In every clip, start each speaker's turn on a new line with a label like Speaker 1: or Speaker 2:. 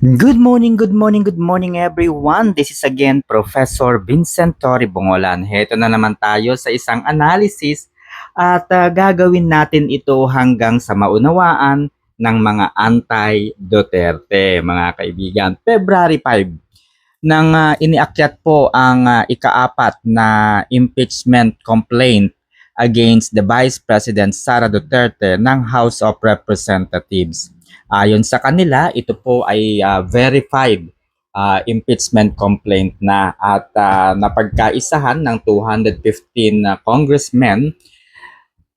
Speaker 1: Good morning, good morning, good morning everyone. This is again Professor Vincent Tori Bongolan. Heto na naman tayo sa isang analysis at ah, gagawin natin ito hanggang sa maunawaan ng mga anti-Duterte, mga kaibigan. February 5 nang ah, iniakyat po ang ah, ikaapat na impeachment complaint against the Vice President Sara Duterte ng House of Representatives. Ayon sa kanila, ito po ay ah, verified ah, impeachment complaint na at ah, napagkaisahan ng 215 na congressmen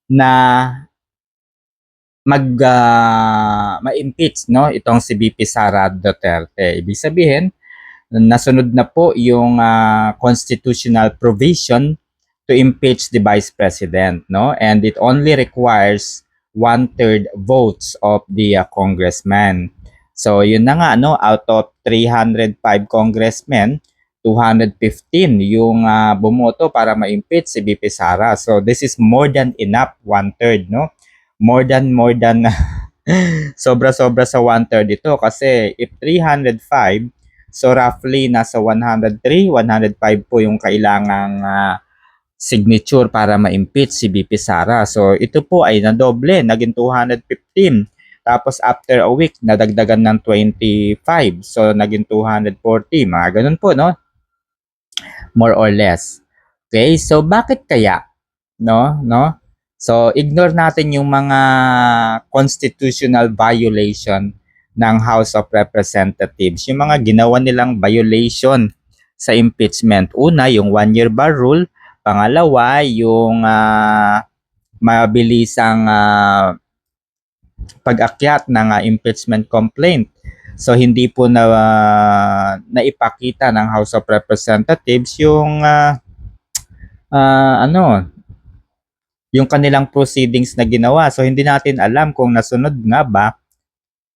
Speaker 1: na mag ah, ma-impeach no itong si BP Sara Duterte. Ibig sabihin, nasunod na po yung ah, constitutional provision to impeach the vice president no and it only requires one-third votes of the uh, congressman. So yun na nga no, out of 305 congressmen, 215 yung uh, bumoto para ma-impeach si BP Sara. So this is more than enough, one-third no. More than more than sobra-sobra sa one-third ito kasi if 305 So roughly nasa 103, 105 po yung kailangang ah, signature para ma-impeach si BP Sara. So ito po ay nadoble, naging 215. Tapos after a week, nadagdagan ng 25. So naging 240. Mga ganun po, no? More or less. Okay, so bakit kaya? No? No? So ignore natin yung mga constitutional violation ng House of Representatives. Yung mga ginawa nilang violation sa impeachment. Una, yung one-year bar rule. Pangalawa, yung ah, mabilisang ah, pag-akyat ng ah, impeachment complaint. So hindi po na naipakita ng House of Representatives yung ah, ah, ano yung kanilang proceedings na ginawa. So hindi natin alam kung nasunod nga ba.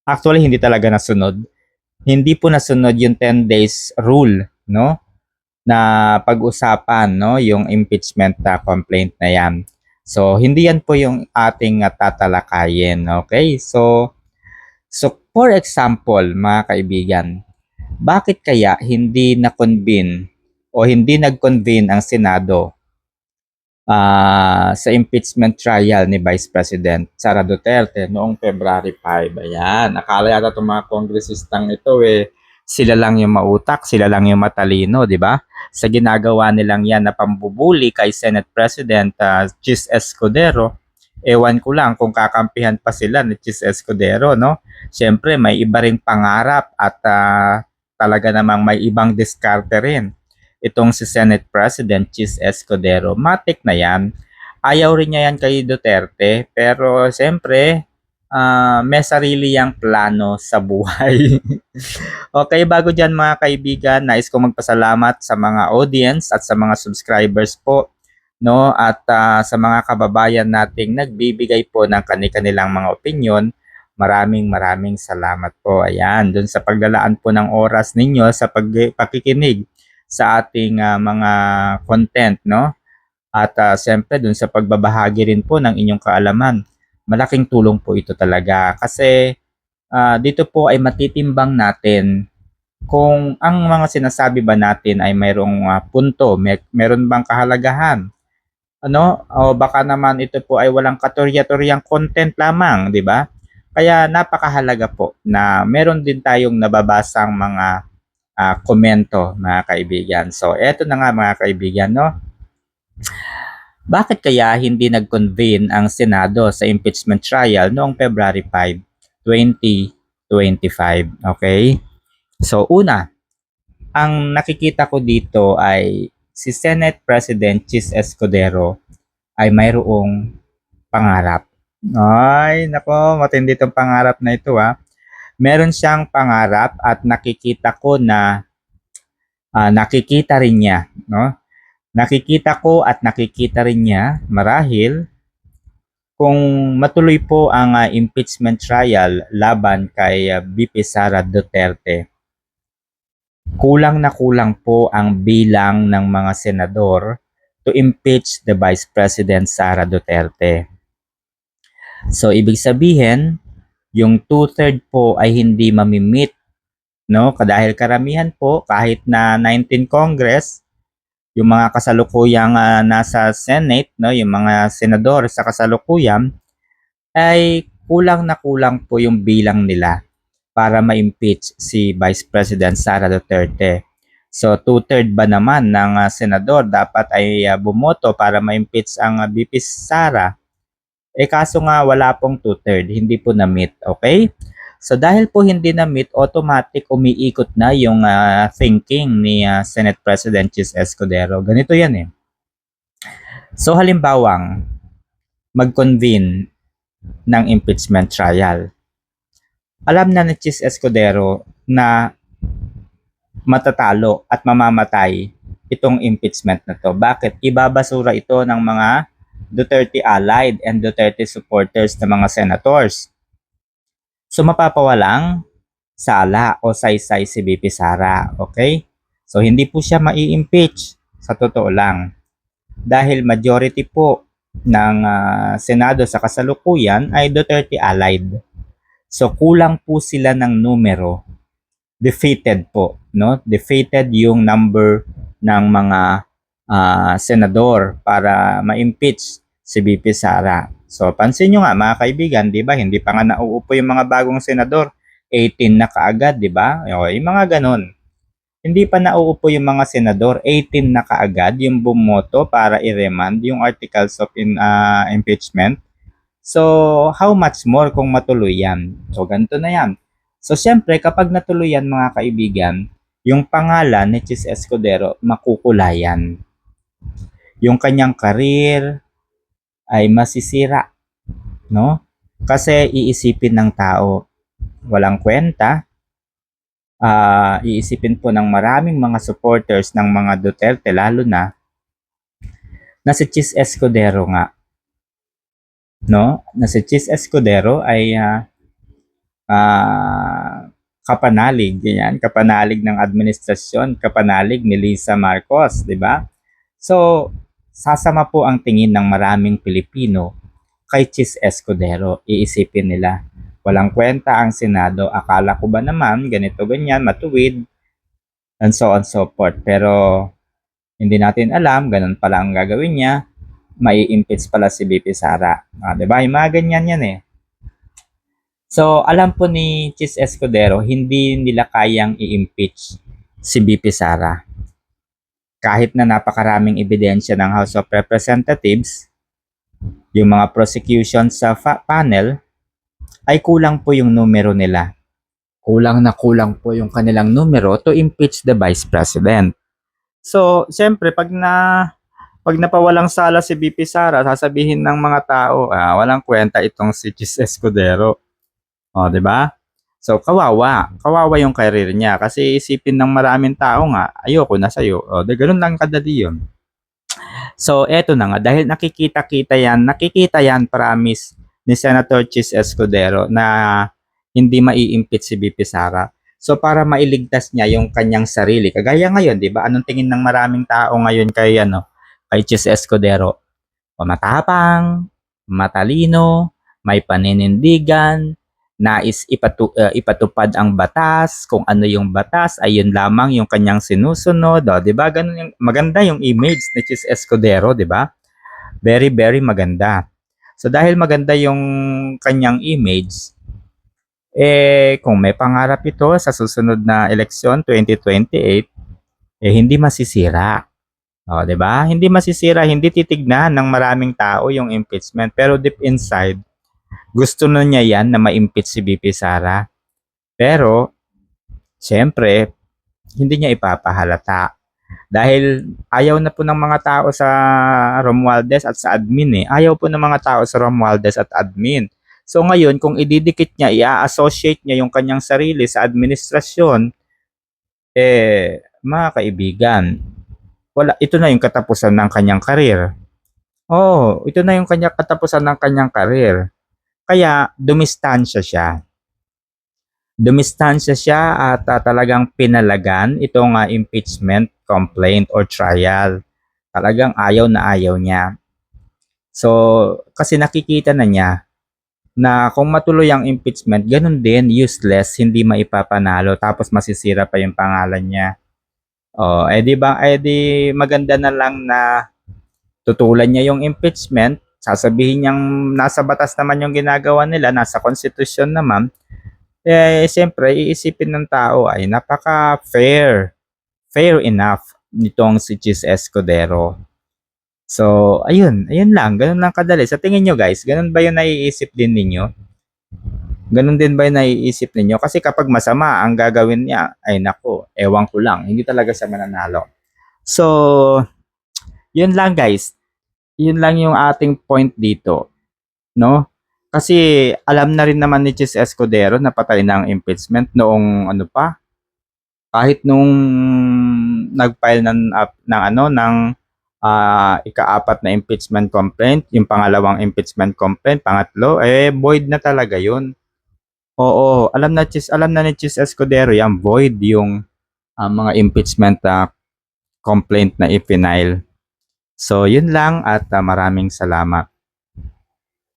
Speaker 1: Actually hindi talaga nasunod. Hindi po nasunod yung 10 days rule, no? Na pag-usapan no yung impeachment na complaint na yan. So hindi yan po yung ating uh, tatalakayin, okay? So so for example, mga kaibigan, bakit kaya hindi na-convene o hindi nag-convene ang Senado ah, sa impeachment trial ni Vice President Sara Duterte noong February 5. Ayan, akala yata itong mga kongresistang ito eh, sila lang yung mautak, sila lang yung matalino, di ba? Sa ginagawa nilang yan na pambubuli kay Senate President uh, Chis Escudero, ewan ko lang kung kakampihan pa sila ni Chis Escudero, no? Siyempre, may iba ring pangarap at ah, talaga namang may ibang diskarte rin. Itong si Senate President Chis Escudero, matik na yan. Ayaw rin niya yan kay Duterte, pero siyempre, ah, may sarili yang plano sa buhay. okay, bago dyan mga kaibigan, nais kong magpasalamat sa mga audience at sa mga subscribers po no? At ah, sa mga kababayan nating nagbibigay po ng kani-kanilang mga opinion maraming maraming salamat po. Ayan dun sa paglalaan po ng oras ninyo sa pag pakikinig sa ating ah, mga content no? At uh, siyempre dun sa pagbabahagi rin po ng inyong kaalaman malaking tulong po ito talaga kasi ah, dito po ay matitimbang natin kung ang mga sinasabi ba natin ay mayroong ah, punto, may, meron bang kahalagahan. Ano? O baka naman ito po ay walang katorya-toryang content lamang, di ba? Kaya napakahalaga po na meron din tayong nababasang mga ah, komento, mga kaibigan. So, eto na nga mga kaibigan, no? Bakit kaya hindi nag-convene ang Senado sa impeachment trial noong February 5, 2025? Okay? So, una, ang nakikita ko dito ay si Senate President Chis Escudero ay mayroong pangarap. Ay, nako, matindi itong pangarap na ito ha. Meron siyang pangarap at nakikita ko na ah, nakikita rin niya, no? Nakikita ko at nakikita rin niya marahil kung matuloy po ang ah, impeachment trial laban kay ah, BP Sara Duterte. Kulang na kulang po ang bilang ng mga senador to impeach the Vice President Sara Duterte. So ibig sabihin, yung two-third po ay hindi mamimit no? Dahil karamihan po kahit na 19 Congress, yung mga kasalukuyang ah, nasa Senate, no, yung mga senador sa kasalukuyan ay kulang na kulang po yung bilang nila para ma-impeach si Vice President Sara Duterte. So two-third ba naman ng ah, senador dapat ay ah, bumoto para ma-impeach ang ah, VP Sara? Eh kaso nga wala pong two-third, hindi po na-meet, okay? So dahil po hindi na-meet, automatic umiikot na yung ah, thinking ni ah, Senate President Chis Escudero. Ganito yan eh. So halimbawang mag-convene ng impeachment trial. Alam na ni Chis Escudero na matatalo at mamamatay itong impeachment na to. Bakit? Ibabasura ito ng mga Duterte allied and Duterte supporters na mga senators. So mapapawalang sala o saysay si BP Sara, okay? So hindi po siya mai-impeach sa totoo lang. Dahil majority po ng ah, Senado sa kasalukuyan ay Duterte allied. So kulang po sila ng numero. Defeated po, no? Defeated yung number ng mga ah, senador para ma-impeach si BP Sara. So pansin nyo nga mga kaibigan, 'di ba? Hindi pa nga nauupo yung mga bagong senador. 18 na kaagad, 'di ba? O, yung mga ganon. Hindi pa nauupo yung mga senador, 18 na kaagad yung bumoto para i-remand yung articles of in, ah, impeachment. So, how much more kung matuloy yan? So, ganito na yan. So, syempre, kapag natuloy yan mga kaibigan, yung pangalan ni Chis Escudero makukulayan. Yung kanyang karir ay masisira, no? Kasi iisipin ng tao, walang kwenta, ah iisipin po ng maraming mga supporters ng mga Duterte, lalo na, na si Chis Escudero nga, no? Na si Chis Escudero ay ah, ah, kapanalig, ganyan, kapanalig ng administrasyon, kapanalig ni Lisa Marcos, di ba? So, sasama po ang tingin ng maraming Pilipino kay Chis Escudero. Iisipin nila, walang kwenta ang Senado. Akala ko ba naman, ganito, ganyan, matuwid, and so on so forth. Pero, hindi natin alam, ganun pala ang gagawin niya, mai-impeach pala si BP Sara. Ah, ba? Yung mga ganyan yan eh. So, alam po ni Chis Escudero, hindi nila kayang i-impeach si BP Sara. Kahit na napakaraming ebidensya ng House of Representatives, yung mga prosecution sa panel, ay kulang po yung numero nila. Kulang na kulang po yung kanilang numero to impeach the Vice President. So, siyempre, pag na pag napawalang sala si BP Sara, sasabihin ng mga tao, ah, walang kwenta itong si Chis Escudero. O, di ba? So, kawawa. Kawawa yung career niya. Kasi isipin ng maraming tao nga, ayoko na sa'yo. O, di ganun lang kadali yun. So, eto na nga. Dahil nakikita-kita yan, nakikita yan, promise, ni Senator Chis Escudero na hindi mai-impeach si BP Sara. So, para mailigtas niya yung kanyang sarili. Kagaya ngayon, di ba? Anong tingin ng maraming tao ngayon kay, ano, kay Chis Escudero? O matapang, matalino, may paninindigan, nais ipatu, uh, ipatupad ang batas, kung ano yung batas, ayun lamang yung kanyang sinusunod, o, 'di ba? Ganun yung maganda yung image ni Chis Escudero, 'di ba? Very very maganda. So dahil maganda yung kanyang image, eh kung may pangarap ito sa susunod na eleksyon 2028, eh hindi masisira. O, 'di ba? Hindi masisira, hindi titignan ng maraming tao yung impeachment, pero deep inside gusto na niya yan na ma-impeach si BP Sara. Pero, siyempre, hindi niya ipapahalata. Dahil ayaw na po ng mga tao sa Romualdez at sa admin eh. Ayaw po ng mga tao sa Romualdez at admin. So ngayon, kung ididikit niya, i-associate niya yung kanyang sarili sa administrasyon, eh, mga kaibigan, wala, ito na yung katapusan ng kanyang karir. Oh, ito na yung kanyang katapusan ng kanyang karir. Kaya dumistansya siya. Dumistansya siya at uh, talagang pinalagan itong uh, impeachment complaint or trial. Talagang ayaw na ayaw niya. So, kasi nakikita na niya na kung matuloy ang impeachment, ganun din, useless, hindi maipapanalo, tapos masisira pa yung pangalan niya. Oh, eh di ba, eh di maganda na lang na tutulan niya yung impeachment, sasabihin niyang nasa batas naman yung ginagawa nila, nasa konstitusyon naman, eh siyempre iisipin ng tao ay napaka-fair, fair enough nitong si Chis Escudero. So, ayun, ayun lang, ganun lang kadali. Sa tingin nyo guys, ganun ba yung naiisip din ninyo? Ganun din ba yung naiisip ninyo? Kasi kapag masama ang gagawin niya, ay nako, ewan ko lang, hindi talaga siya mananalo. So, yun lang guys. Yun lang yung ating point dito. No? Kasi alam na rin naman ni Chis Escudero na patay na ang impeachment noong ano pa, kahit nung nag-file ng, ng ano, ng ah, ika-apat na impeachment complaint, yung pangalawang impeachment complaint, pangatlo, eh void na talaga yun. Oo, alam na Chis, alam na ni Chis Escudero yan, void yung ah, mga impeachment ah, complaint na ipinail. So, yun lang at ah, maraming salamat.